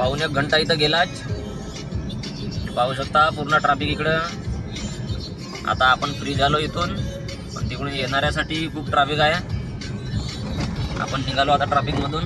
पाऊन एक घंटा इथं गेलाच. पाहू शकता पूर्ण ट्रॅफिक इकडं. आता आपण फ्री झालो इथून. पण तिकडून येणाऱ्यासाठी खूप ट्रॅफिक आहे. आपण निघालो आता ट्रॅफिकमधून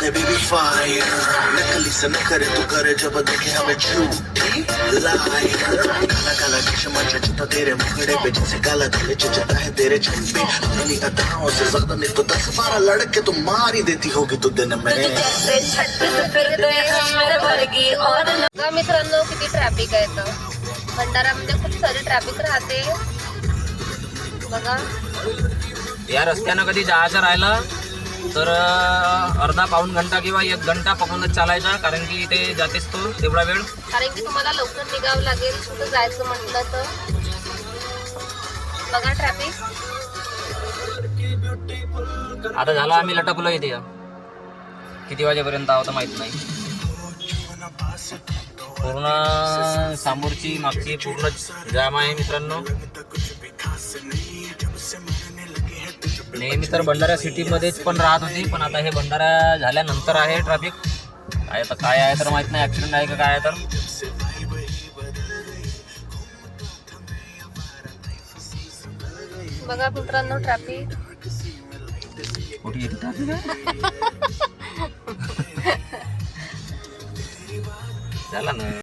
दे बेबी फायर नकली से न करे तू करे जब देखे हमें झूठी लायर काला काला चश्मा जचता तेरे मुखड़े पे जैसे काला दिल जचता है तेरे झुंबे अपनी अदाओं से ज्यादा नहीं तो दस बारह लड़के तो मार ही देती होगी तू दिन में मित्रांनो किती ट्रॅफिक आहे इथं भंडारामध्ये खूप सारी ट्रॅफिक राहते बघा या रस्त्यानं कधी जायचं राहिलं तर अर्धा पाऊण घंटा किंवा एक घंटा पकडूनच चालायचा कारण की इथे जातेच तो तेवढा वेळ. कारण की तुम्हाला लवकर निघावं लागेल कुठं जायचं म्हटलं तर. बघा ट्रॅफिक आता झाला आम्ही लटकलो इथे. किती वाजेपर्यंत आहोत माहीत नाही. पूर्ण समोरची मागची पूर्ण जाम आहे मित्रांनो. नेहमी तर भंडारा सिटीमध्येच पण राहत होती पण आता हे भंडारा झाल्यानंतर आहे ट्रॅफिक काय आता काय आहे तर माहीत नाही ऍक्सिडेंट आहे का काय आहे तर. बघा मित्रांनो ट्रॅफिक कुठे येते? झाला ना.